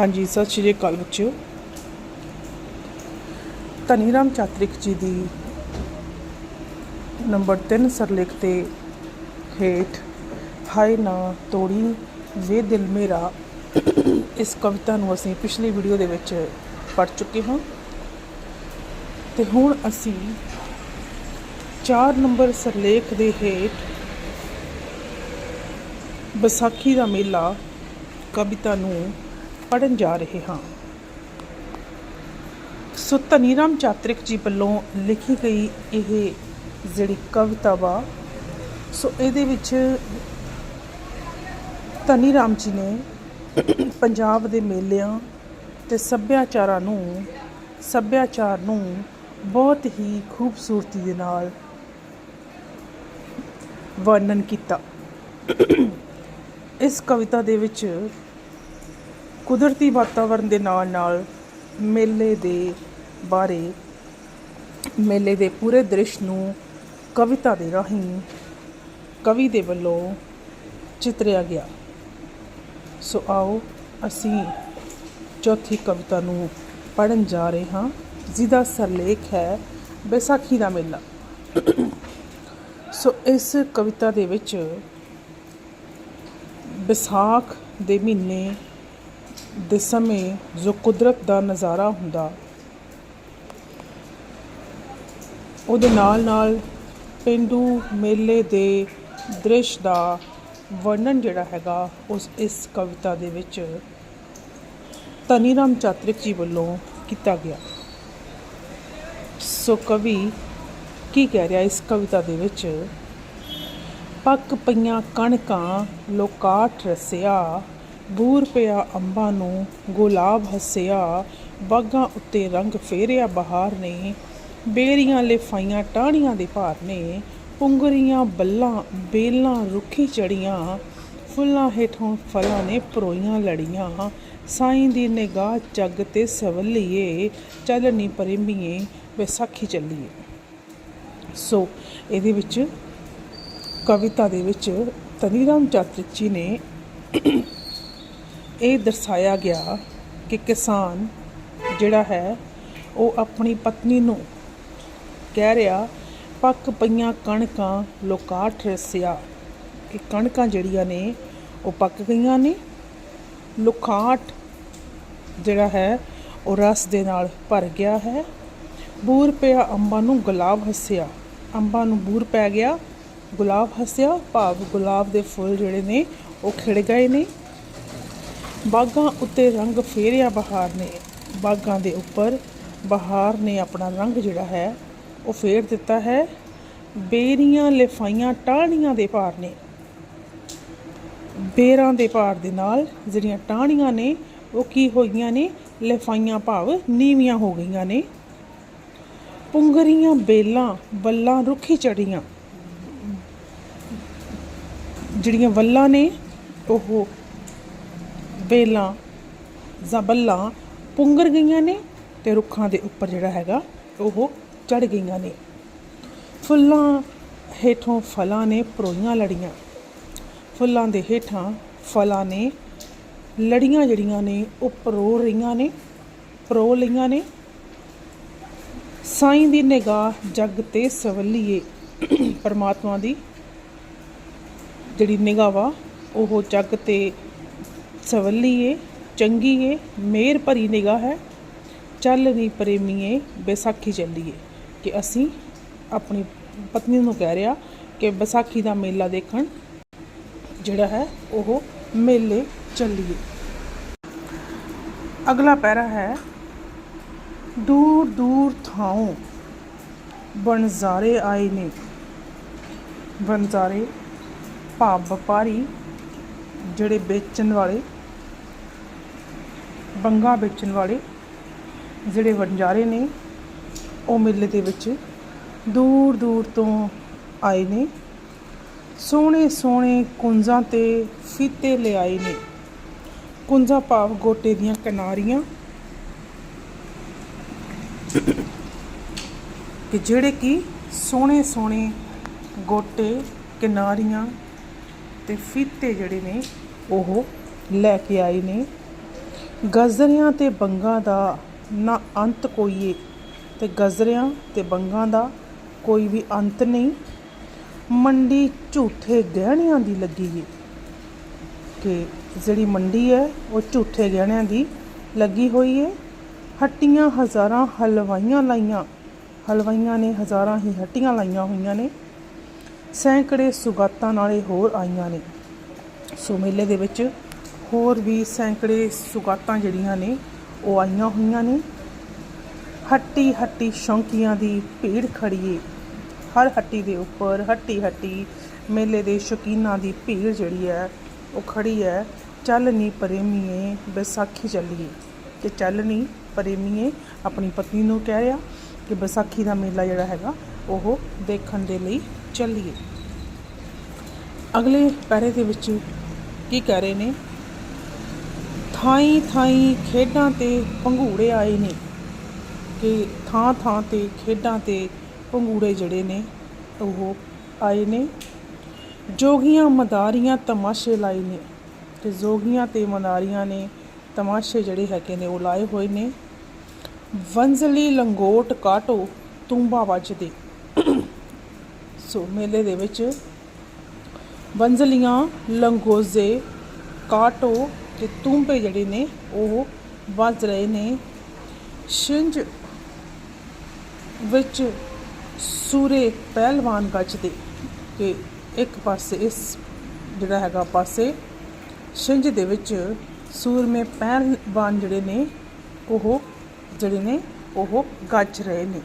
ਹਾਂਜੀ, ਸਤਿ ਸ਼੍ਰੀ ਅਕਾਲ ਬੱਚਿਓ। ਧਨੀਰਾਮ ਚਾਤ੍ਰਿਕ ਜੀ ਦੀ ਨੰਬਰ 3 ਸਰਲੇਖ ਤੇ ਹੇਠ, ਹਾਏ ਨਾ ਤੋੜੀ ਵੇ ਦਿਲ ਮੇਰਾ। ਇਸ ਕਵਿਤਾ ਨੂੰ ਅਸੀਂ ਪਿਛਲੀ ਵੀਡੀਓ ਦੇ ਵਿੱਚ ਪੜ ਚੁੱਕੇ ਹਾਂ। ਤੇ ਹੁਣ ਅਸੀਂ 4 ਨੰਬਰ ਸਰਲੇਖ ਦੇ ਹੇਠ ਵਿਸਾਖੀ ਦਾ ਮੇਲਾ ਕਵਿਤਾ ਨੂੰ ਪੜਨ ਜਾ ਰਹੇ ਹਾਂ। ਸੋ ਧਨੀਰਾਮ ਚਾਤ੍ਰਿਕ ਜੀ ਵੱਲੋਂ ਲਿਖੀ ਗਈ ਇਹ ਜਿਹੜੀ ਕਵਿਤਾ ਵਾ, ਸੋ ਇਹਦੇ ਵਿੱਚ ਧਨੀਰਾਮ ਜੀ ਨੇ ਪੰਜਾਬ ਦੇ ਮੇਲਿਆਂ ਤੇ ਸੱਭਿਆਚਾਰਾਂ ਨੂੰ, ਸੱਭਿਆਚਾਰ ਨੂੰ ਬਹੁਤ ਹੀ ਖੂਬਸੂਰਤੀ ਦੇ ਨਾਲ ਵਰਣਨ ਕੀਤਾ। ਇਸ ਕਵਿਤਾ ਦੇ ਵਿੱਚ ਕੁਦਰਤੀ ਵਾਤਾਵਰਣ ਦੇ ਨਾਲ ਨਾਲ ਮੇਲੇ ਦੇ ਬਾਰੇ, ਮੇਲੇ ਦੇ ਪੂਰੇ ਦ੍ਰਿਸ਼ ਨੂੰ ਕਵਿਤਾ ਦੇ ਰਾਹੀਂ ਕਵੀ ਦੇ ਵੱਲੋਂ ਚਿਤਰਿਆ ਗਿਆ। ਸੋ ਆਓ ਅਸੀਂ ਚੌਥੀ ਕਵਿਤਾ ਨੂੰ ਪੜਨ ਜਾ ਰਹੇ ਹਾਂ, ਜਿਹਦਾ ਸਰਲੇਖ ਹੈ ਵਿਸਾਖੀ ਦਾ ਮੇਲਾ। ਸੋ ਇਸ ਕਵਿਤਾ ਦੇ ਵਿੱਚ ਵਿਸਾਖ ਦੇ ਮਹੀਨੇ ਦੇ ਸਮੇਂ ਜੋ ਕੁਦਰਤ ਦਾ ਨਜ਼ਾਰਾ ਹੁੰਦਾ, ਉਹਦੇ ਨਾਲ ਨਾਲ ਪਿੰਡੂ ਮੇਲੇ ਦੇ ਦ੍ਰਿਸ਼ ਦਾ ਵਰਣਨ ਜਿਹੜਾ ਹੈਗਾ, ਉਸ ਇਸ ਕਵਿਤਾ ਦੇ ਵਿੱਚ ਧਨੀਰਾਮ ਚਾਤ੍ਰਿਕ ਜੀ ਵੱਲੋਂ ਕੀਤਾ ਗਿਆ। ਸੋ ਕਵੀ ਕੀ ਕਹਿ ਰਿਹਾ ਇਸ ਕਵਿਤਾ ਦੇ ਵਿੱਚ? ਪੱਕ ਪਈਆਂ ਕਣਕਾਂ, ਲੋਕਾਟ ਰਸਿਆ ਬੂਰ ਪਿਆ ਅੰਬਾਂ ਨੂੰ ਗੁਲਾਬ ਹੱਸਿਆ, ਬਾਗਾਂ ਉੱਤੇ ਰੰਗ ਫੇਰਿਆ ਬਹਾਰ ਨੇ। ਬੇਰੀਆਂ ਲਿਫਾਈਆਂ ਟਾਹਣੀਆਂ ਦੇ ਭਾਰ ਨੇ। ਪੁੰਗਰੀਆਂ, ਬੱਲਾਂ, ਬੇਲਾਂ ਰੁੱਖੀ ਚੜੀਆਂ ਫੁੱਲਾਂ ਹੇਠੋਂ ਫਲਾਂ ਨੇ ਪਰੋਈਆਂ ਲੜੀਆਂ। ਸਾਈਂ ਦੀ ਨਿਗਾਹ ਜੱਗ ਤੇ ਸਵਲੀਏ। ਚੱਲਣੀ ਪਰੇਮੀਏ, ਵਿਸਾਖੀ ਚੱਲੀਏ। ਸੋ, ਇਹਦੇ ਵਿੱਚ ਕਵਿਤਾ ਦੇ ਵਿੱਚ ਤਨੀਰਾਮ ਚਾਤ੍ਰਿਕ ਜੀ ਨੇ ਇਹ ਦਰਸਾਇਆ ਗਿਆ ਕਿ ਕਿਸਾਨ ਜਿਹੜਾ ਹੈ, ਉਹ ਆਪਣੀ ਪਤਨੀ ਨੂੰ ਕਹਿ ਰਿਹਾ, ਪੱਕ ਪਈਆਂ ਕਣਕਾਂ ਲੋਕਾਠ ਰਸਿਆ ਕਿ ਕਣਕਾਂ ਜਿਹੜੀਆਂ ਨੇ, ਉਹ ਪੱਕ ਗਈਆਂ ਨੇ। ਲੋਕਾਠ ਜਿਹੜਾ ਹੈ, ਉਹ ਰਸ ਦੇ ਨਾਲ ਭਰ ਗਿਆ ਹੈ। ਬੂਰ ਪਿਆ ਅੰਬਾਂ ਨੂੰ ਗੁਲਾਬ ਹੱਸਿਆ। ਅੰਬਾਂ ਨੂੰ ਬੂਰ ਪੈ ਗਿਆ, ਗੁਲਾਬ ਹੱਸਿਆ। ਭਾਵ ਗੁਲਾਬ ਦੇ ਫੁੱਲ ਜਿਹੜੇ ਨੇ, ਉਹ ਖਿੜ ਗਏ ਨੇ। ਬਾਗਾਂ ਉੱਤੇ ਰੰਗ ਫੇਰਿਆ ਬਹਾਰ ਨੇ। ਬਾਗਾਂ ਦੇ ਉੱਪਰ ਬਹਾਰ ਨੇ ਆਪਣਾ ਰੰਗ ਜਿਹੜਾ ਹੈ, ਉਹ ਫੇਰ ਦਿੱਤਾ ਹੈ। ਬੇਰੀਆਂ, ਲਿਫਾਈਆਂ, ਟਾਹਣੀਆਂ ਦੇ ਭਾਰ ਨੇ। ਬੇਰਾਂ ਦੇ ਭਾਰ ਦੇ ਨਾਲ ਜਿਹੜੀਆਂ ਟਾਹਣੀਆਂ ਨੇ, ਉਹ ਕੀ ਹੋਈਆਂ ਨੇ? ਲਿਫਾਈਆਂ ਭਾਵ ਨੀਵੀਆਂ ਹੋ ਗਈਆਂ ਨੇ। ਪੁੰਗਰੀਆਂ, ਬੇਲਾਂ, ਬੱਲਾਂ ਰੁੱਖੀ ਚੜੀਆਂ ਜਿਹੜੀਆਂ ਵੱਲਾਂ ਨੇ, ਉਹ ਵੇਲਾਂ ਜਾਂ ਬੱਲਾਂ ਪੁੰਗਰ ਗਈਆਂ ਨੇ ਤੇ ਰੁੱਖਾਂ ਦੇ ਉੱਪਰ ਜਿਹੜਾ ਹੈਗਾ ਉਹ ਚੜ ਗਈਆਂ ਨੇ। ਫੁੱਲਾਂ ਹੇਠੋਂ ਫਲਾਂ ਨੇ ਪਰੋਈਆਂ ਲੜੀਆਂ। ਫੁੱਲਾਂ ਦੇ ਹੇਠਾਂ ਫਲਾਂ ਨੇ ਲੜੀਆਂ ਜਿਹੜੀਆਂ ਨੇ ਉਹ ਪਰੋ ਰਹੀਆਂ ਨੇ, ਪਰੋ ਲਈਆਂ ਨੇ। ਸਾਈਂ ਦੀ ਨਿਗਾਹ ਜੱਗ ਤੇ ਸਵਲੀਏ ਪਰਮਾਤਮਾ ਦੀ ਜਿਹੜੀ ਨਿਗਾਹ ਵਾ, ਉਹ ਜੱਗ ਤੇ ਸਵੱਲੀ ਏ, ਚੰਗੀ ਏ, ਮੇਰ ਭਰੀ ਨਿਗਾਹ ਹੈ। ਚੱਲ ਨੀ ਪ੍ਰੇਮੀਏ ਵਿਸਾਖੀ ਚੱਲੀਏ ਕਿ ਅਸੀਂ ਆਪਣੀ ਪਤਨੀ ਨੂੰ ਕਹਿ ਰਿਹਾ ਕਿ ਵਿਸਾਖੀ ਦਾ ਮੇਲਾ ਦੇਖਣ। ਜਿਹੜਾ ਹੈ, ਉਹ ਮੇਲੇ ਚੱਲੀਏ ਅਗਲਾ ਪੈਰਾ ਹੈ ਦੂਰ ਦੂਰ ਥਾਂ ਬਣਜ਼ਾਰੇ ਆਏ ਨੇ। ਬਣਜ਼ਾਰੇ ਭਾਵ ਵਪਾਰੀ ਜਿਹੜੇ ਵੇਚਣ ਵਾਲੇ, ਬੰਗਾ ਵੇਚਣ ਵਾਲੇ ਜਿਹੜੇ ਵਣਜਾਰੇ ਨੇ, ਉਹ ਮੇਲੇ ਦੇ ਵਿੱਚ ਦੂਰ ਦੂਰ ਤੋਂ ਆਏ ਨੇ। ਸੋਹਣੇ ਸੋਹਣੇ ਕੁੰਜ਼ਾਂ ਤੇ ਫੀਤੇ ਲਿਆਏ ਨੇ। ਕੁੰਜ਼ਾਂ ਭਾਵ ਗੋਟੇ ਦੀਆਂ ਕਿਨਾਰੀਆਂ। ਕਿ ਜਿਹੜੇ ਕਿ ਸੋਹਣੇ ਸੋਹਣੇ ਗੋਟੇ, ਕਿਨਾਰੀਆਂ ਤੇ ਫੀਤੇ ਜਿਹੜੇ ਨੇ ਉਹ ਲੈ ਕੇ ਆਏ ਨੇ। ਗਜ਼ਰਿਆਂ ਤੇ ਬੰਗਾਂ ਦਾ ਨਾ ਅੰਤ ਕੋਈਏ ਤੇ ਗਜ਼ਰਿਆਂ ਤੇ ਬੰਗਾਂ ਦਾ ਕੋਈ ਵੀ ਅੰਤ ਨਹੀਂ। ਮੰਡੀ ਝੂਠੇ ਗਹਿਣਿਆਂ ਦੀ ਲੱਗੀ ਹੈ ਕਿ ਜਿਹੜੀ ਮੰਡੀ ਹੈ, ਉਹ ਝੂਠੇ ਗਹਿਣਿਆਂ ਦੀ ਲੱਗੀ ਹੋਈ ਹੈ ਹੱਟੀਆਂ ਹਜ਼ਾਰਾਂ ਹਲਵਾਈਆਂ ਲਾਈਆਂ, ਹਲਵਾਈਆਂ ਨੇ ਹਜ਼ਾਰਾਂ ਹੀ ਹੱਟੀਆਂ ਲਾਈਆਂ ਹੋਈਆਂ ਨੇ। ਸੈਂਕੜੇ ਸੁਗਾਤਾਂ ਨਾਲੇ ਹੋਰ ਆਈਆਂ ਨੇ। ਸੋ ਮੇਲੇ ਦੇ ਵਿੱਚ ਹੋਰ ਵੀ ਸੈਂਕੜੇ ਸੁਗਾਤਾਂ ਜਿਹੜੀਆਂ ਨੇ, ਉਹ ਆਈਆਂ ਹੋਈਆਂ ਨੇ। ਹੱਟੀ ਹੱਟੀ ਸ਼ੌਂਕੀਆਂ ਦੀ ਭੀੜ ਖੜੀਏ ਹਰ ਹੱਟੀ ਦੇ ਉੱਪਰ ਹੱਟੀ ਹੱਟੀ ਮੇਲੇ ਦੇ ਸ਼ੌਕੀਨਾਂ ਦੀ ਭੀੜ ਜਿਹੜੀ ਹੈ, ਉਹ ਖੜੀ ਹੈ। ਚੱਲ ਨੀ ਪ੍ਰੇਮੀਏ ਵਿਸਾਖੀ ਚੱਲੀਏ। ਕਿ ਚੱਲ ਨੀ ਪ੍ਰੇਮੀਏ ਆਪਣੀ ਪਤਨੀ ਨੂੰ ਕਹਿ ਰਿਹਾ ਕਿ ਵਿਸਾਖੀ ਦਾ ਮੇਲਾ ਜਿਹੜਾ ਹੈਗਾ, ਉਹ ਦੇਖਣ ਦੇ ਲਈ ਚੱਲੀਏ। ਅਗਲੇ ਪੈਰੇ ਦੇ ਵਿੱਚ ਕੀ ਕਹਿ ਰਹੇ ਨੇ? ਥਾਈ ਥਾਈ ਖੇਡਾਂ ਤੇ ਪੰਘੂੜੇ ਆਏ ਨੇ। ਕਿ ਥਾਂ ਥਾਂ ਤੇ ਖੇਡਾਂ ਤੇ ਪੰਘੂੜੇ ਜਿਹੜੇ ਨੇ, ਉਹ ਆਏ ਨੇ। ਜੋਗੀਆਂ ਮਦਾਰੀਆਂ ਤਮਾਸ਼ੇ ਲਾਏ ਨੇ। ਤੇ ਜੋਗੀਆਂ ਤੇ ਮਦਾਰੀਆਂ ਨੇ ਤਮਾਸ਼ੇ ਜਿਹੜੇ ਹੈਗੇ ਨੇ, ਉਹ ਲਾਏ ਹੋਏ ਨੇ। ਵੰਜ਼ਲੀ ਲੰਗੋਟ ਕਾਟੋ, ਤੂੰਬਾ ਵੱਜਦੇ। ਸੋ ਮੇਲੇ ਦੇ ਵਿੱਚ ਵੰਜ਼ਲੀਆਂ ਲੰਗੋਜ਼ੇ, ਕਾਟੋ ਤੇ ਤੂੰਬੇ ਜਿਹੜੇ ਨੇ, ਉਹ ਵੱਜ ਰਹੇ ਨੇ। ਛਿੰਝ ਵਿੱਚ ਸੂਰੇ ਪਹਿਲਵਾਨ ਗੱਜਦੇ ਕਿ ਇੱਕ ਪਾਸੇ ਇਸ ਜਿਹੜਾ ਹੈਗਾ ਪਾਸੇ ਛਿੰਝ ਦੇ ਵਿੱਚ ਸੂਰਮੇ ਪਹਿਲਵਾਨ ਜਿਹੜੇ ਨੇ, ਉਹ ਜਿਹੜੇ ਨੇ, ਉਹ ਗੱਜ ਰਹੇ ਨੇ।